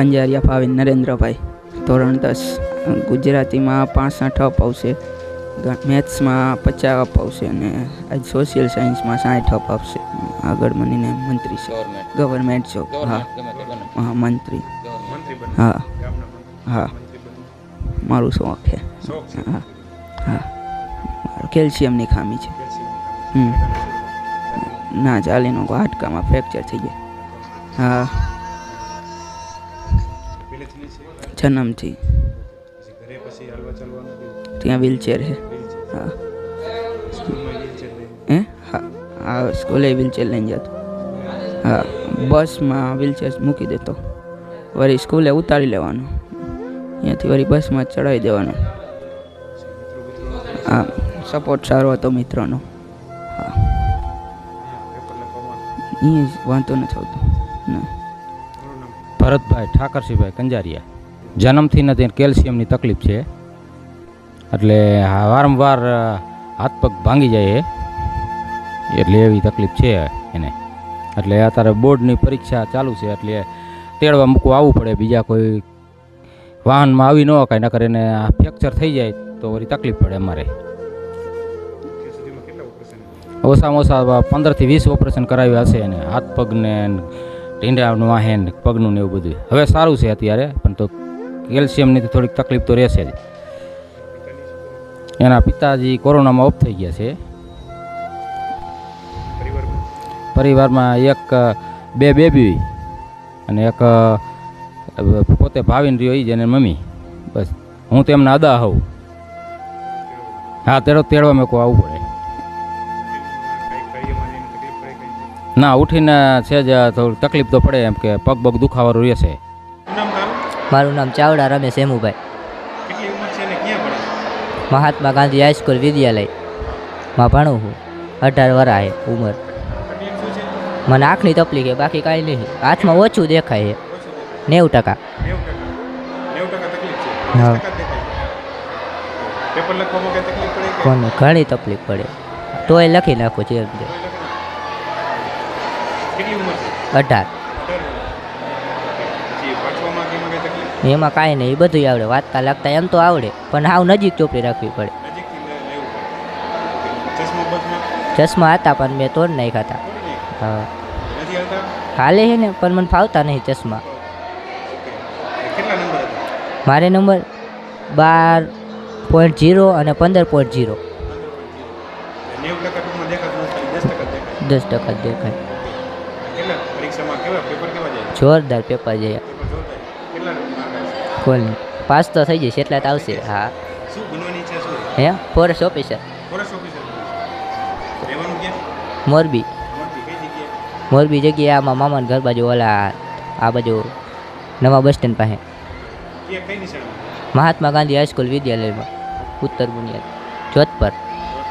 કંજારિયા ભાવિન નરેન્દ્રભાઈ. ધોરણ દસ ગુજરાતીમાં પાસઠ અપ આવશે મેથ્સમાં પચાસ અપ આવશે અને આજ સોશિયલ સાયન્સમાં સાઠ અપ આવશે આગળ મનીને મંત્રી છે. ગવર્મેન્ટ જોબ હા. હા મંત્રી. હા. હા. મારું શોખ છે. શોખ હા. હા. કેલ્શિયમની ખામી છે. હમ. ના ચાલીનો હાડકામાં ફ્રેક્ચર થઈ જાય. હા. જન્મથી પછી ઘરે પછી હાલવા ચાલવાનું કેવું? ત્યાં વ્હીલચેર છે wheelchair. હા. સ્કૂલમાં wheelchair લઈને. હે. હા હા સ્કૂલે વ્હીલચેર લઈને જતો હા. બસમાં વ્હીલચેર મૂકી દેતો. વળી સ્કૂલે ઉતારી લેવાનું. અહીંયાથી વળી બસમાં ચડાવી દેવાનું. મિત્રો મિત્રો હા. સપોર્ટ સારો હતો મિત્રોનો. હા. પેપર લખવામાં અહીંયા જ વાંધો નથી આવતો. ના. તમારું નામ ભરતભાઈ ઠાકરસિંહભાઈ કંજારિયા. જન્મથી નથી કેલ્શિયમની તકલીફ છે. એટલે વારંવાર હાથ પગ ભાંગી જાય એટલે એવી તકલીફ છે એને. એટલે અત્યારે બોર્ડની પરીક્ષા ચાલુ છે, એટલે તેડવા મૂકવા આવવું પડે. બીજા કોઈ વાહનમાં આવી ન કાંઈ નકર એને આ ફ્રેક્ચર થઈ જાય તો વળી તકલીફ પડે અમારે. ઓછામાં ઓછા પંદરથી વીસ ઓપરેશન કરાવ્યા હશે એને. હાથ પગને ઢીંડાનું વાહે પગનું ને એવું બધું. હવે સારું છે અત્યારે, પણ તો કેલ્શિયમની તો થોડીક તકલીફ તો રહેશે જ. એના પિતાજી કોરોનામાં ઓફ થઈ ગયા છે. પરિવારમાં એક બે બેબી અને એક પોતે ભાવીને રહ્યો એ જ મમ્મી. બસ, હું તેમના અદા હોઉં. હા, તેડો, તેડવા મેં કોઈ આવવું પડે? ના, ઉઠીને છે જ થોડી તકલીફ તો પડે એમ કે પગ પગ દુખાવાનું રહેશે. મારું નામ ચાવડા રમેશ હેમુભાઈ. કેટલી ઉંમર છે અને ક્યાં ભણે મહાત્મા ગાંધી હાઈસ્કૂલ વિદ્યાલય. માં ભણું હું. અઢાર વરા છે ઉંમર. મને આંખની તકલીફ છે બાકી કાંઈ નહીં. હાથમાં ઓછું દેખાય છે. નેવું ટકા. હા. ઘણી તકલીફ પડે. તોય લખી નાખું છે એમ અઢાર. કે એમાં કઈ તકલીફ? એમાં કાંઈ નહીં એ બધું આવડે વાંચતા લાગતા એમ તો આવડે પણ હાવ નજીક ચોપડી રાખવી પડે. નજીકથી લેવું પડે. ચશ્મા બસમાં ચશ્મા હતા પણ મેં તોડ નાખ્યા હતા. હા. નથી હાલે છે ને પણ મને ફાવતા નહીં ચશ્મા. કેટલા નંબર હતા? મારે નંબર બાર પોઈન્ટ જીરો અને પંદર પોઈન્ટ જીરો દસ ટકા દેખાય. દસ ટકા જ દેખાય. કેટલા? પરીક્ષામાં કેવા? પેપર જાય. કોલ પાસ તો થઈ જશે એટલા તો આવશે. હા. શું બનવાની ઈચ્છા શું? હે? Forest officer. Forest officer. રહેવાનું ક્યાં? મોરબી. મોરબી. જગ્યાએ? આમાં મામાના ઘર બાજુ ઓલા આ બાજુ નવા બસ સ્ટેન્ડ પાસે. મહાત્મા ગાંધી હાઈસ્કૂલ વિદ્યાલયમાં. ઉત્તર બુનિયાદ. જોધપર.